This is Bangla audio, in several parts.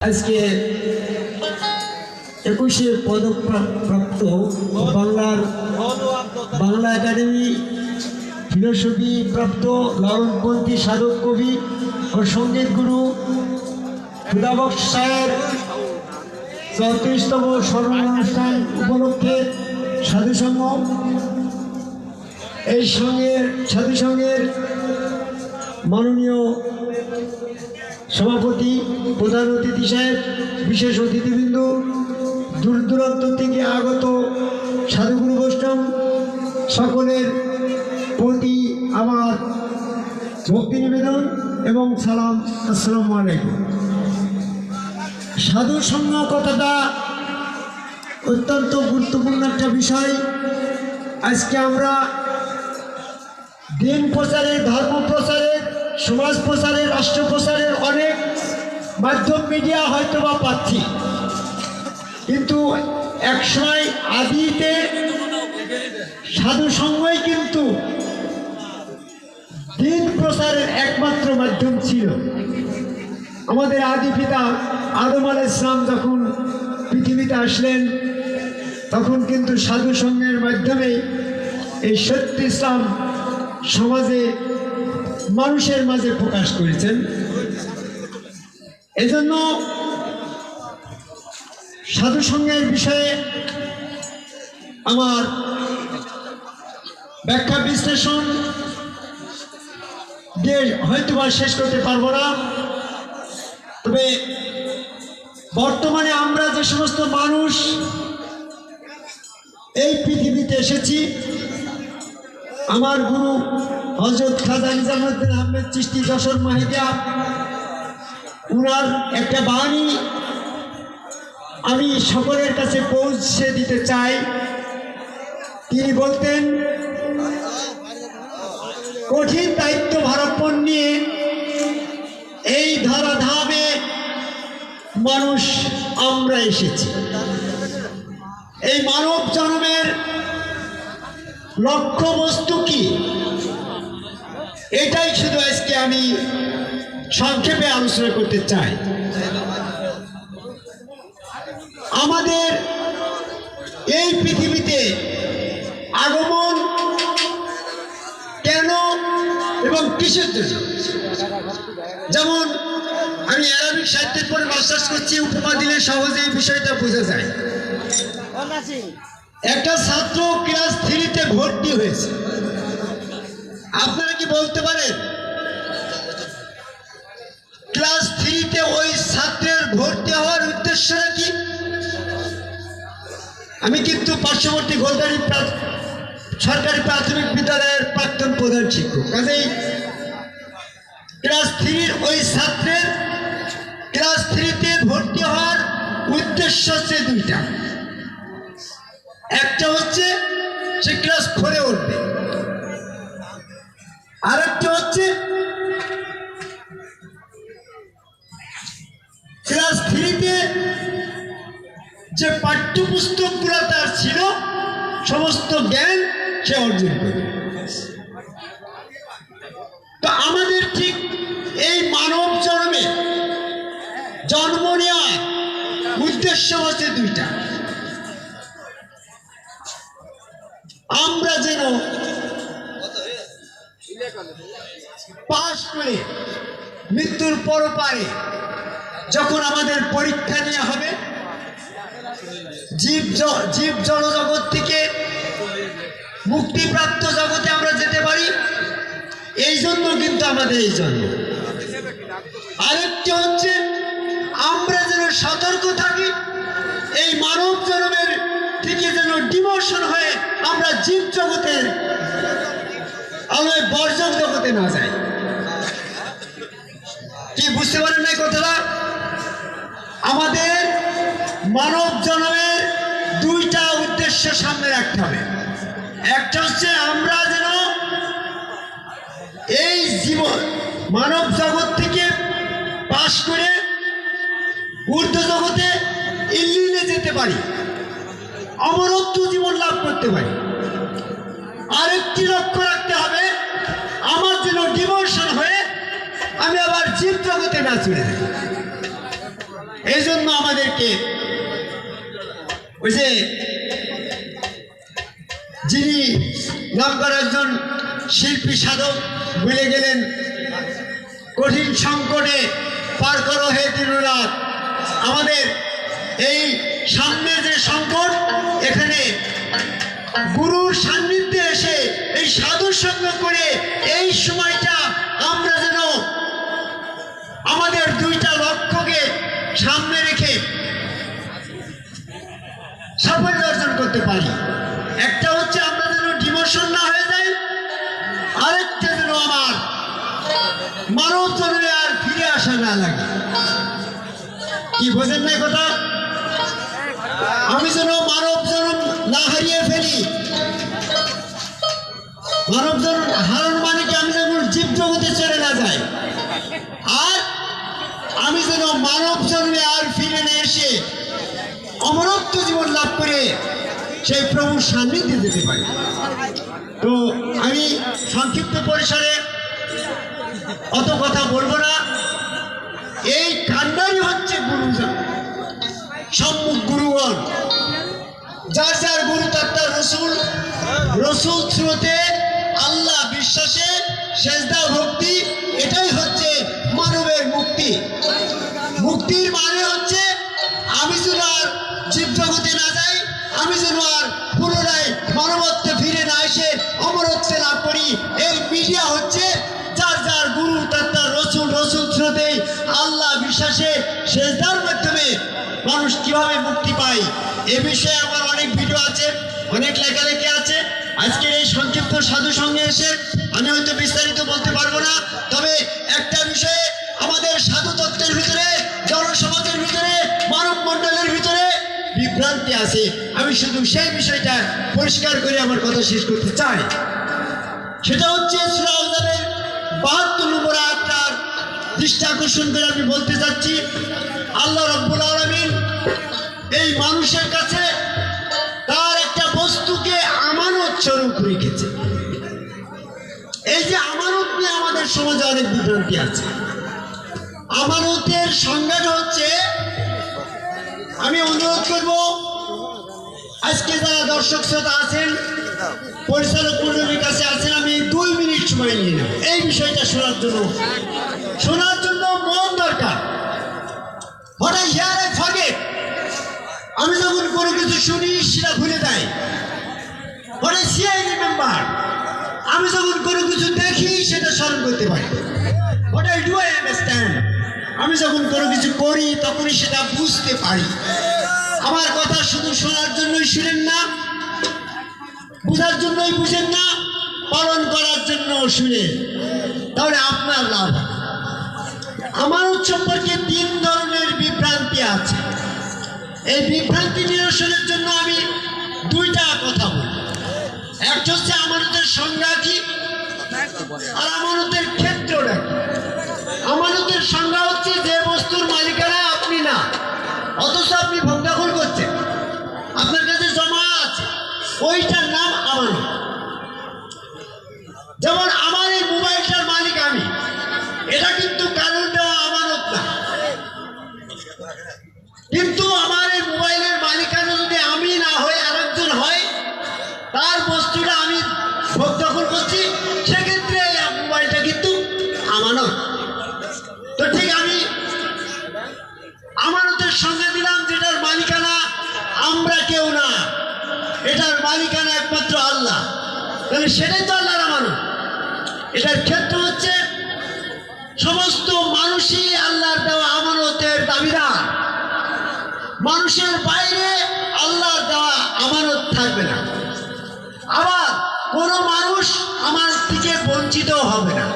আজকে একুশে পদক প্রাপ্ত বাংলার বাংলা একাডেমি ফিলোসফি প্রাপ্ত লালনপন্থী সাধক কবি ও সংগীত গুরু খুদাবক্স সাহেব চৌত্রিশতম স্মরণ অনুষ্ঠান উপলক্ষে সাধুসংঘ এই সঙ্গের সাধুসংঘের মাননীয় সভাপতি, প্রধান অতিথি সাহেব, বিশেষ অতিথিবৃন্দ, দূর দূরান্ত থেকে আগত সাধুগুরু বৈষ্ণব সকলের প্রতি আমার ভক্তি নিবেদন এবং সালাম, আসসালামু আলাইকুম। সাধু সঙ্গ কথাটা অত্যন্ত গুরুত্বপূর্ণ একটা বিষয়। আজকে আমরা দিন প্রচারের ধর্ম প্রচারের সমাজ প্রচারের, রাষ্ট্র প্রচারের অনেক মাধ্যম মিডিয়া হয়তো বা পাচ্ছি কিন্তু একসময় আদিতে সাধু সঙ্গই কিন্তু দিন প্রচারের একমাত্র মাধ্যম ছিল। আমাদের আদি পিতা আদম আল ইসলাম যখন পৃথিবীতে আসলেন, তখন কিন্তু সাধু সঙ্গের মাধ্যমে এই সত্য ইসলাম সমাজে মানুষের মাঝে প্রকাশ করেছেন। এজন্য সাধু সঙ্গের বিষয়ে আমার ব্যাখ্যা বিশ্লেষণ দিয়ে হয়তো বা শেষ করতে পারব না। তবে বর্তমানে আমরা যে সমস্ত মানুষ এই পৃথিবীতে এসেছি, আমার গুরু হজরত খাজা নিজামুদ্দিন আহমেদ চিস্তি যশোর মাহিদিয়া উনার একটা বাণী আমি সকলের কাছে পৌঁছে দিতে চাই। তিনি বলতেন, কঠিন দায়িত্ব ভারাপণ নিয়ে এই ধরাধামে মানুষ আমরা এসেছি। এই মানব জন্মের লক্ষ্য বস্তু কি? এটাই শুধু আজকে আমি সংক্ষেপে আলোচনা করতে চাই। আমাদের এই পৃথিবীতে আগমন কেন এবং কিসের জন্য? যেমন আমি অ্যারাবিক সাহিত্যের পরে মাস্টার্স করছি, উপমা দিলে সহজে এই বিষয়টা বোঝা যায়। একটা ছাত্র ক্লাস থ্রিতে ভর্তি হয়েছে। আপনারা কি বলতে পারেন ক্লাস থ্রিতে ওই ছাত্রের ভর্তি হওয়ার উদ্দেশ্যটা কি? আমি কিন্তু পার্শ্ববর্তী গোলদারি সরকারি প্রাথমিক বিদ্যালয়ের প্রাক্তন প্রধান শিক্ষক। কাজেই ক্লাস থ্রির ওই ছাত্রের ক্লাস থ্রিতে ভর্তি হওয়ার উদ্দেশ্য হচ্ছে দুইটা। একটা হচ্ছে সে ক্লাস ফোরে উঠবে। আরেকটা হচ্ছে ক্লাস থ্রিতে যে পাঠ্যপুস্তকগুলো তার ছিল, সমস্ত জ্ঞান সে অর্জন তো আমাদের ঠিক এই মানব জন্মে জন্ম নেওয়ার উদ্দেশ্য হচ্ছে দুইটা। আমরা যেন পাশ করে মৃত্যুর পর পারে যখন আমাদের পরীক্ষা নেওয়া হবে, জীব জীব জনজগৎ থেকে মুক্তিপ্রাপ্ত জগতে আমরা যেতে পারি, এই জন্য কিন্তু আমাদের এই জন্ম। আরেকটি হচ্ছে, আমরা যেন সতর্ক থাকি, এই মানব জন্মের থেকে যেন ডিমোশন হয়ে আমরা জীব জগতের আলোয় বর্জন জগতে না যাই। আমাদের মানব জন্মের দুইটা উদ্দেশ্য সামনে রাখতে হবে। একটা হচ্ছে আমরা যেন এই জীবন, মানব জগৎ থেকে পাশ করে ঊর্ধ্ব জগতে ইল্লিনে যেতে পারি, অমরত্ব জীবন লাভ করতে পারি। আরেকটি লক্ষ্য রাখতে হবে, আমার যেন ডিমোশন হয়ে আমি আবার জীব জগতে না চলে যাই। এই জন্য আমাদেরকে ওই যে যিনি নাম একজন শিল্পী সাধক ভুলে গেলেন, কঠিন সংকটে পার করো হে দিনরাত আমাদের এই সামনে যে সংকট, এখানে গুরুর সান্নিধ্যে এসে এই সাধুর সঙ্গে করে এই সময়টা কি বোঝেন না কথা? আমি যেন মানব জন্ম না হারিয়ে ফেলি। মানব জন্ম হারানো মানে কি আমি যেন জীব জগতে চলে না যাই? আর আমি যেন মানব জন্মে আর ফিরে না এসে অমরত্ব জীবন লাভ করে সেই প্রভুর সান্নিধ্যে যেতে পারি। তো আমি সংক্ষিপ্ত পরিসরে অত কথা বলব না। এই কাণ্ডারই হচ্ছে গুরুজন। সম্মুখ গুরুগণ। যার যার গুরু, তার তার রসুল। রসুল স্রোতে আল্লাহ বিশ্বাসে সেজদা ভক্তি আজকের এই সংক্ষিপ্ত সাধু সঙ্গে এসে আমি হয়তো বিস্তারিত বলতে পারব না, তবে একটা বিষয়ে আমাদের সাধু তত্ত্বের ভিতরে, জনসমাজের ভিতরে, মানব মণ্ডলের ভিতরে বিভ্রান্তি আছে। আমি শুধু সেই বিষয়টা পরিষ্কার করে আমার কথা শেষ করতে চাই। সেটা হচ্ছে সুরাউজানের বাহাত্তর নম্বর আয়াতটার দৃষ্টি আকর্ষণ করে আমি বলতে চাচ্ছি, আল্লাহ রব্বুল আলমিন এই মানুষের কাছে স্বরূপ রেখেছে। এই যে আমানত নিয়ে আমাদের সমাজে অনেক বিভ্রান্তি আছে। আমানতের সংজ্ঞাটা হচ্ছে, আমি অনুরোধ করব, আজকে যারা দর্শক শ্রোতা আছেন, পরিচালক মন্ডলীর কাছে আছেন, আমি দুই মিনিট সময় নিয়ে নেব। এই বিষয়টা শোনার জন্য শোনার জন্য মন দরকার। হঠাৎ হিয়ারে ফাগে আমি যখন কোনো কিছু শুনি, সেটা ভুলে যাই। হঠাৎ সিআইডি মেম্বার আমি যখন কোনো কিছু দেখি, সেটা স্মরণ করতে পারি। What I do I understand আমি যখন কোনো কিছু করি, তখনই সেটা বুঝতে পারি। আমার কথা শুধু শোনার জন্যই শুনেন না, বুঝার জন্যই বুঝেন না, পালন করার জন্য শুনেন তাহলে আপনার লাভ। আমানত সম্পর্কে তিন ধরনের বিভ্রান্তি আছে। এই বিভ্রান্তি নিরসনের জন্য আমি দুইটা কথা বলি। একটা হচ্ছে আমানতের সংজ্ঞা কি? আর আমানতের ক্ষেত্রটা কি? আমানতের সংজ্ঞা হচ্ছে যে বস্তুর মালিকানা আপনি না, অথচ আপনি ভোগদাখল করছেন। আপনার কাছে জমা আছে। ওইটার আমি ভোগ দখল করছি, সেক্ষেত্রে মোবাইলটা কিন্তু আমানত তো ঠিক আমি আমানতের সঙ্গে দিলাম, যেটার মালিকানা আমরা কেউ না। এটার মালিকানা একমাত্র আল্লাহ। তাহলে সেটাই তো আল্লাহর আমানত। এটার ক্ষেত্র হচ্ছে সমস্ত মানুষই আল্লাহর দেওয়া আমানতের দাবিদার। মানুষের কোনো মানুষ আমার থেকে বঞ্চিত হবে না।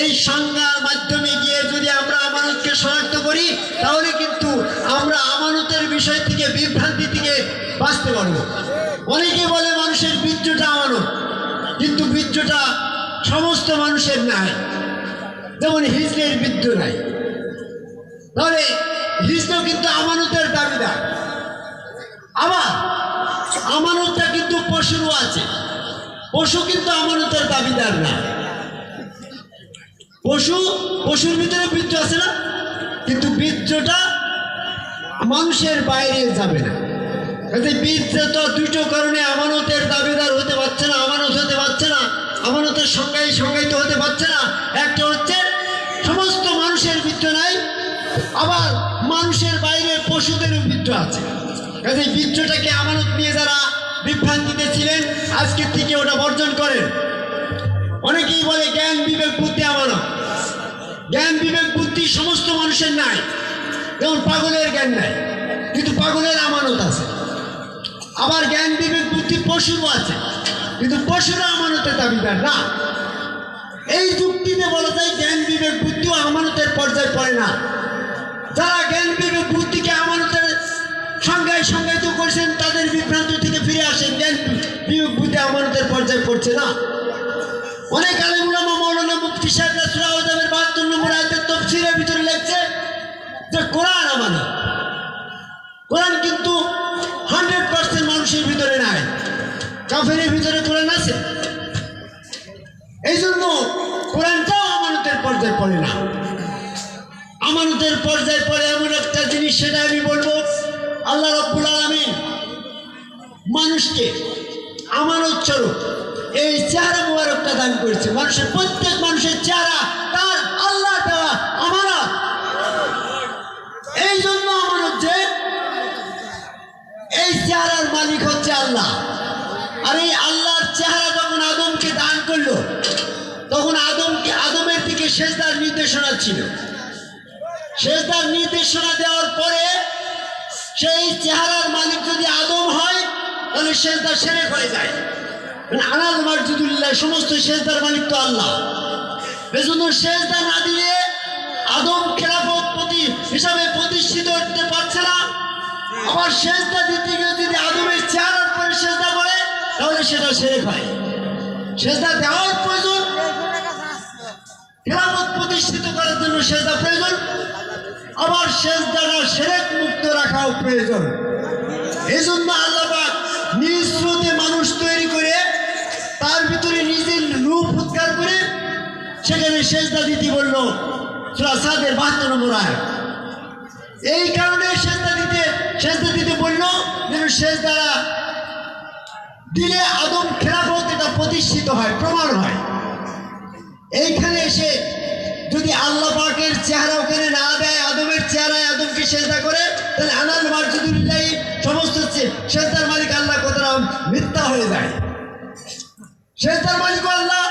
এই সংজ্ঞার মাধ্যমে গিয়ে যদি আমরা আমানতকে শনাক্ত করি, তাহলে কিন্তু আমরা আমানতের বিষয় থেকে, বিভ্রান্তি থেকে বাঁচতে পারব। অনেকে বলে মানুষের বীর্যটা আমানত, কিন্তু বীর্যটা সমস্ত মানুষের নাই যেমন হিজড়ের বীর্য নাই। তাহলে হিজড় কিন্তু আমানতের দাবিদার। আবার আমানতটা কিন্তু পশুরও আছে। পশু কিন্তু আমানতের দাবিদার না। পশু, পশুর ভিতরে বীর্য আছে না? কিন্তু বীর্যটা মানুষের বাইরে যাবে না। কাজে বীররা তো দুটো কারণে আমানতের দাবিদার হতে পারছে না, আমানত হতে পারছে না, আমানতের সংজ্ঞায় সংজ্ঞায়িত হতে পারছে না। একটা হচ্ছে, সমস্ত মানুষের বৃত্ত নাই, আবার মানুষের বাইরে পশুদেরও বৃত্ত আছে। কাজে বৃত্তটাকে আমানত নিয়ে যারা বিভ্রান্তিতে ছিলেন আজকের থেকে ওটা বর্জন করেন। অনেকেই বলে, জ্ঞান, বিবেক, বুদ্ধি আমানত। জ্ঞান, বিবেক, বুদ্ধি সমস্ত মানুষের নাই। যেমন পাগলের জ্ঞান নাই, কিন্তু পাগলের আমানত আছে। আবার জ্ঞান, বিবেক, বুদ্ধি পশুরও আছে, কিন্তু পশুরা আমানতের দাবিদার না। এই যুক্তিতে বলা যায়, জ্ঞান, বিবেক, বুদ্ধিও আমানতের পর্যায়ে পড়ে না। যারা জ্ঞান, বিবেক, বুদ্ধিকে আমানতের সংজ্ঞায় সংজ্ঞায়িত করছেন তাদের বিভ্রান্ত থেকে ফিরে আসেন। জ্ঞান বিবেক বুদ্ধি আমানতের পর্যায়ে পড়ছে না। অনেক আলিমুলামা মৌলানা মুফতি সাহেব সুরাউদ্দামের বাহাত্তর নম্বর আয়তের তফসিরের ভিতরে লেখছে যে, কোরআন আমানত। কোরআন কিন্তু হান্ড্রেড পার্সেন্ট মানুষের ভিতরে নাই। কাফেরের ভিতরে কোরআন আছে। এই জন্য কোরআনটাও আমানতের পর্যায়ে পড়ে না। আমানতের পর্যায়ে পড়ে এমন একটা জিনিস, সেটা আমি বলব আল্লাহ রব্বুল আলমিন মানুষকে আমানত স্বরূপ এই চেহারা মুবারকটা দান করেছে। মানুষের, প্রত্যেক মানুষের চেহারা তার আল্লাহ দেওয়া আমানত এই জন্য আমার হচ্ছে, এই চেহারার মালিক হচ্ছে আল্লাহ। আর এই আল্লাহর চেহারা যখন আদমকে দান করল, তখন আদমকে, আদমের দিকে শেষদার নির্দেশনা ছিল। শেষদার নির্দেশনা দেওয়ার পরে সেই চেহারার মালিক যদি আদম হয়, তাহলে শেষদা সেরে হয়ে যায়। আনাল মার্জুদুল্লাহ, সমস্ত শেষদার মালিক তো আল্লাহ। এজন্য শেষদা না দিলে আদম খেলাফত প্রতি হিসাবে প্রতিষ্ঠিত করতে পারছে না। আবার শেষদা দিতে গিয়ে যদি আদমের চেহারার পরে শেষদা করে, তাহলে সেটা সেরে হয়। শেষদা দেওয়ার প্রয়োজন, খেলাফত প্রতিষ্ঠিত করার জন্য সেজদা প্রয়োজন। আবার সেজদাটা সেরেক মুক্ত রাখাও প্রয়োজন। এই জন্য আল্লাহবাক নিজ স্রোতে মানুষ তৈরি করে, তার ভিতরে নিজের রূপ উদ্ধার করে, সেখানে সেজদা দিতে বলল সাদের বাহাত্তর নম্বর আয় এই কারণে সেজদা দিতে সেজদা দিতে বলল যেন সেজদারা দিলে আদম খেলাফত এটা প্রতিষ্ঠিত হয়, প্রমাণ হয়। এইখানে এসে যদি আল্লাহ পাকের চেহারা ওখানে না দেয়, আদমের চেহারায় আদমকে সেজদা করে, তাহলে আনাল মার্জুদুল্লাহ, সমস্ত সেজদার মালিক আল্লাহ কতটা মিথ্যা হয়ে যায়। সেজদার মালিক আল্লাহ,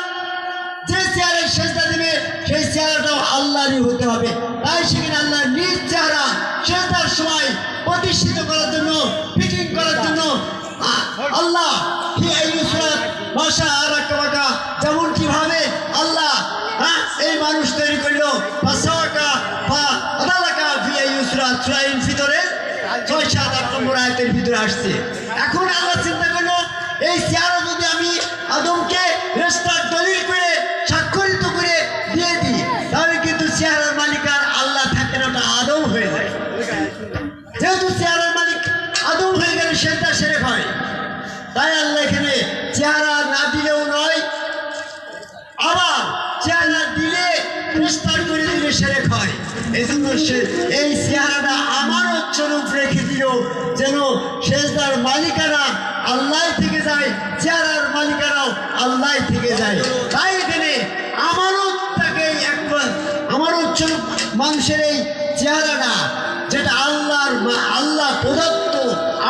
যে চেহারায় সেজদা দেবে, সেই চেহারাটাও আল্লাহরই হতে হবে। তাই সেখানে আল্লাহ নিজ চেহারা সেজদার সময় প্রতিষ্ঠিত করার জন্য ফিটিং করার জন্য আল্লাহ, হি আইয়ুসরাত মাশা আরাকাবাকা যেমন কীভাবে আল্লাহ হ্যাঁ এই মানুষ তৈরি করল ফাসাওয়াকা ফা আদালাকা ফি আইয়ুসরাত সূরা ভিতরে ছয় সাত আট নম্বর ভিতরে আসছে। এখন আল্লাহ চিন্তা করল, এই চেহারা যদি আমি আদমকে রেস্টার দলিল করে, স্বাক্ষরিত করে দিয়ে দিই, তাহলে কিন্তু চেহারার মালিক আর আল্লাহ থাকে না, ওটা আদম হয়ে যায়। যেহেতু চেহারার মালিক আদম হয়ে গেলে সেটা সেরে হয় তাই আল্লাহ এখানে চেহারা না দিলেও নয়, আবার চেহারা দিলে প্রস্তাব করে দিলে সেরে হয় এই জন্য সে যেন শেষদার মালিকারা আল্লাহ থেকে যায়, চেহারার মালিকারাও আল্লাহ থেকে যায়। তাই এখানে আমারতটাকে একবার, আমারও মানুষের এই চেহারাটা, যেটা আল্লাহর আল্লাহ প্রদত্ত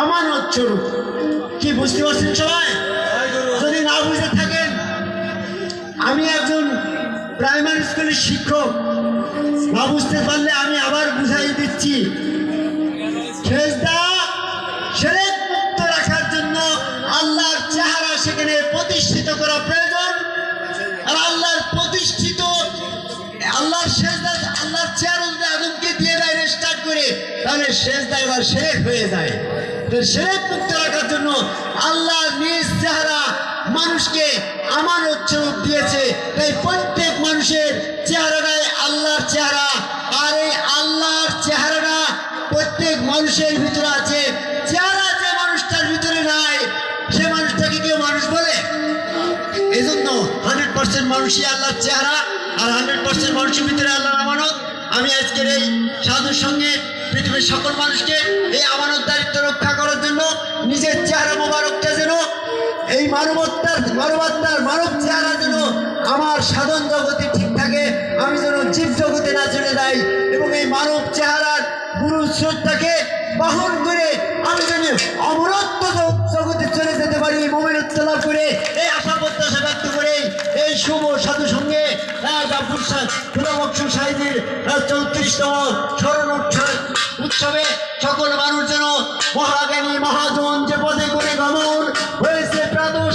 আমানত স্বরূপ। কি বুঝতে পারছেন সবাই? যদি না বুঝে থাকেন, আমি একজন প্রাইমারি স্কুলের শিক্ষক। না বুঝতে পারলে আমি আবার বুঝাই দিচ্ছি। সেজদা আদমকে দিয়ে দেয় স্টার্ট করে, তাহলে সেজদা এবার সেরেক হয়ে যায়। তো সেরেক মুক্ত রাখার জন্য আল্লাহ নিজ চেহারা মানুষকে আমানত স্বরূপ দিয়েছে। তাই প্রত্যেক মানুষের চেহারাটাই আল্লাহর চেহারা। আর এই আল্লাহর চেহারাটা প্রত্যেক মানুষের ভিতরে আছে। চেহারা যে মানুষটার ভিতরে নাই, সে মানুষটাকে কেউ মানুষ বলে? এই জন্য হান্ড্রেড পার্সেন্ট মানুষই আল্লাহর চেহারা, আর হান্ড্রেড পার্সেন্ট মানুষের ভিতরে আমানত আমি আজকের এই সাধুর সঙ্গে পৃথিবীর সকল মানুষকে এই আমানত দায়িত্ব রক্ষা করার জন্য নিজের চেহারা মোবারকটা যেন, এই মানবতার মানবতার মানব চেহারা যেন আমার সাধন জগতে ঠিক থাকে, আমি যেন জীব জগতে না চলে যাই এবং এই মানব চেহারার গুরু স্রোতটাকে বহন করে আমি যেন অমরত্ব জগতে চলে যেতে পারি মমিনত্ব লাভ করে, এই আশা প্রত্যাশা ব্যক্ত করে এই শুভ সাধু সঙ্গে সাহিদির চৌত্রিশতম স্মরণ উৎসব উৎসবে সকল মানুষ যেন মহাজ্ঞানী মহাজন যে পদে করে গমন হয়েছে প্রাদোষ